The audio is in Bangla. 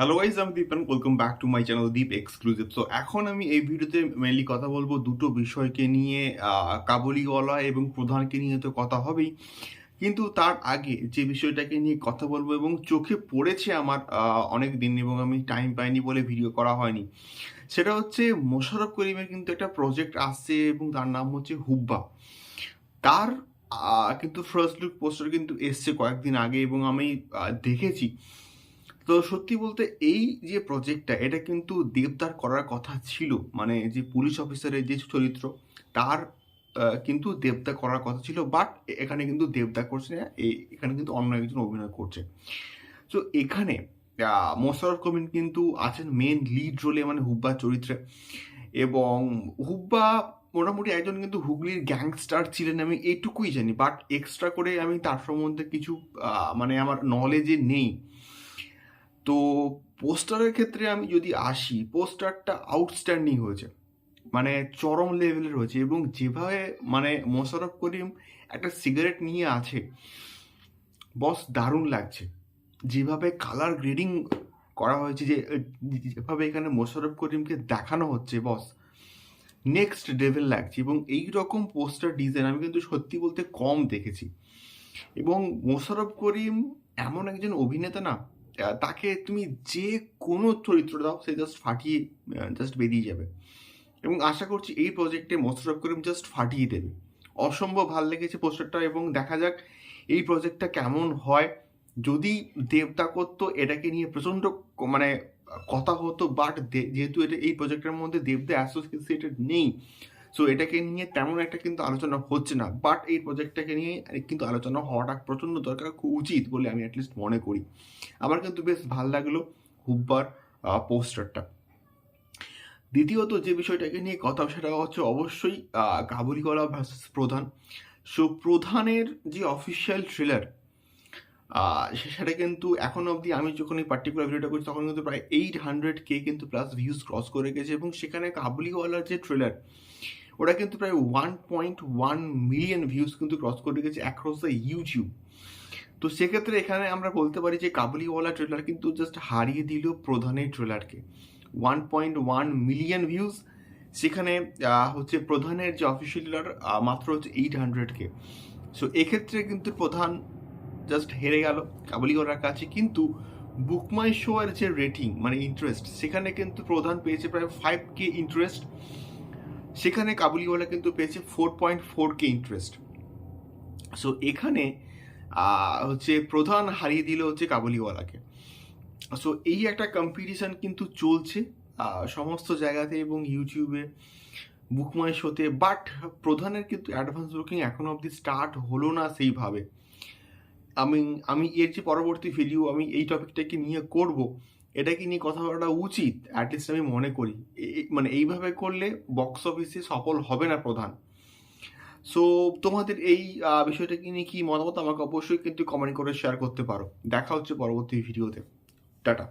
হ্যালো গাইজ আমি Dipan welcome back to my channel Deep exclusive so এখন আমি এই ভিডিওতে মেনলি কথা বলব দুটো বিষয়কে নিয়ে কাবুলিওয়ালা এবং প্রধানকে নিয়ে তো কথা হবেই। কিন্তু তার আগে যে বিষয়টাকে নিয়ে কথা বলব এবং চোখে পড়েছে আমার অনেক দিন এবং আমি টাইম পাইনি বলে ভিডিও করা হয়নি। সেটা হচ্ছে মোশাররফ করিমের কিন্তু একটা প্রজেক্ট আসছে এবং তার নাম হচ্ছে হুব্বা। তার কিন্তু ফার্স্ট লুক পোস্টার কিন্তু এসছে কয়েকদিন আগে এবং আমি দেখেছি। তো সত্যি বলতে এই যে প্রজেক্টটা এটা কিন্তু দেবদার করার কথা ছিল। মানে যে পুলিশ অফিসারের যে চরিত্র তার কিন্তু দেবদা করার কথা ছিল বাট এখানে কিন্তু দেবদা করছে না এখানে কিন্তু অন্য একজন অভিনয় করছে। তো এখানে আহ, মোশাররফ কবির কিন্তু আছেন মেন লিড রোলে মানে হুব্বা চরিত্রে। এবং হুব্বা মোটামুটি একজন কিন্তু হুগলির গ্যাংস্টার ছিলেন আমি এইটুকুই জানি বাট এক্সট্রা করে আমি তার সম্বন্ধে কিছু মানে আমার নলেজে নেই। তো পোস্টারের ক্ষেত্রে আমি যদি আসি, পোস্টারটা আউটস্ট্যান্ডিং হয়েছে। মানে চরম লেভেলের হয়েছে এবং যেভাবে মানে মোশারফ করিম একটা সিগারেট নিয়ে আছে বস দারুণ লাগছে। যেভাবে কালার গ্রেডিং করা হয়েছে যে যেভাবে এখানে মোশারফ করিমকে দেখানো হচ্ছে বস নেক্সট লেভেল লাগছে এবং এই রকম পোস্টার ডিজাইন আমি কিন্তু সত্যি বলতে কম দেখেছি। এবং মোশারফ করিম এমন একজন অভিনেতা না তাকে তুমি যে কোনো চরিত্র দাও, সে জাস্ট ফাটিয়ে জাস্ট বেরিয়ে যাবে। এবং আশা করছি এই প্রজেক্টে মোশাররফ করিম জাস্ট ফাটিয়ে দেবে। অসম্ভব ভালো লেগেছে পোস্টারটা এবং দেখা যাক এই প্রজেক্টটা কেমন হয়। যদি দেবতা করতো, এটাকে নিয়ে প্রচণ্ড মানে কথা হতো বাট যেহেতু এটা এই প্রজেক্টের মধ্যে দেবদা অ্যাসোসিয়েটেড নেই সো এটাকে নিয়ে তেমন একটা কিন্তু আলোচনা হচ্ছে না বাট এই প্রজেক্টটাকে নিয়ে কিন্তু আলোচনা হওয়াটা প্রচণ্ড দরকার খুব উচিত বলে আমি অ্যাটলিস্ট মনে করি। আমার কিন্তু বেশ ভালো লাগল হুব্বার পোস্টারটা দ্বিতীয়ত যে বিষয়টাকে নিয়ে কথা সেটা হচ্ছে অবশ্যই আহ, কাবুলিওয়ালা ভার্সেস প্রধান। সো প্রধানের যে অফিসিয়াল ট্রেলার সেটা কিন্তু এখন অবধি আমি যখন এই পার্টিকুলার ভিডিওটা করছি, তখন কিন্তু প্রায় এইট হান্ড্রেড কে কিন্তু প্লাস ভিউজ ক্রস করে গেছে এবং সেখানে কাবুলিওয়ালার যে ট্রেলার ওটা কিন্তু প্রায় one point one million views কিন্তু ক্রস করে গেছে অ্যাক্রস দ্য ইউটিউব তো সেক্ষেত্রে এখানে আমরা বলতে পারি যে কাবুলিওয়ালা ট্রেলার কিন্তু জাস্ট হারিয়ে দিল প্রধানের ট্রেলারকে one point one million views সেখানে হচ্ছে প্রধানের যে অফিসিয়াল ট্রেলার মাত্র হচ্ছে এইট হান্ড্রেড কে সো এক্ষেত্রে কিন্তু প্রধান জাস্ট হেরে গেল কাবুলিওয়ালার কাছে। কিন্তু বুকমাই শো এর যে রেটিং মানে ইন্টারেস্ট সেখানে কিন্তু প্রধান পেয়েছে প্রায় ফাইভ কে ইন্টারেস্ট সেখানে কাবুলিওয়ালা কিন্তু পেয়েছে four point four K interest so এখানে হচ্ছে প্রধান হারিয়ে দিল হচ্ছে কাবুলিওয়ালাকে সো এই একটা কম্পিটিশন কিন্তু চলছে সমস্ত জায়গাতে এবং ইউটিউবে বুকমাই শোতে। বাট প্রধানের কিন্তু অ্যাডভান্স বুকিং এখনও অবধি স্টার্ট হলো না সেইভাবে। আমি আমি এর যে পরবর্তী ভিডিও আমি এই টপিকটাকে নিয়ে করব, এটাকে নিয়ে কথা বলাটা উচিত অ্যাটলিস্ট আমি মনে করি। মানে এইভাবে করলে বক্স অফিসে সফল হবে না প্রধান। সো তোমাদের এই বিষয়টাকে নিয়ে কি মতামত আমাকে অবশ্যই কিন্তু কমেন্ট করে শেয়ার করতে পারো। দেখা হচ্ছে পরবর্তী ভিডিওতে টাটা।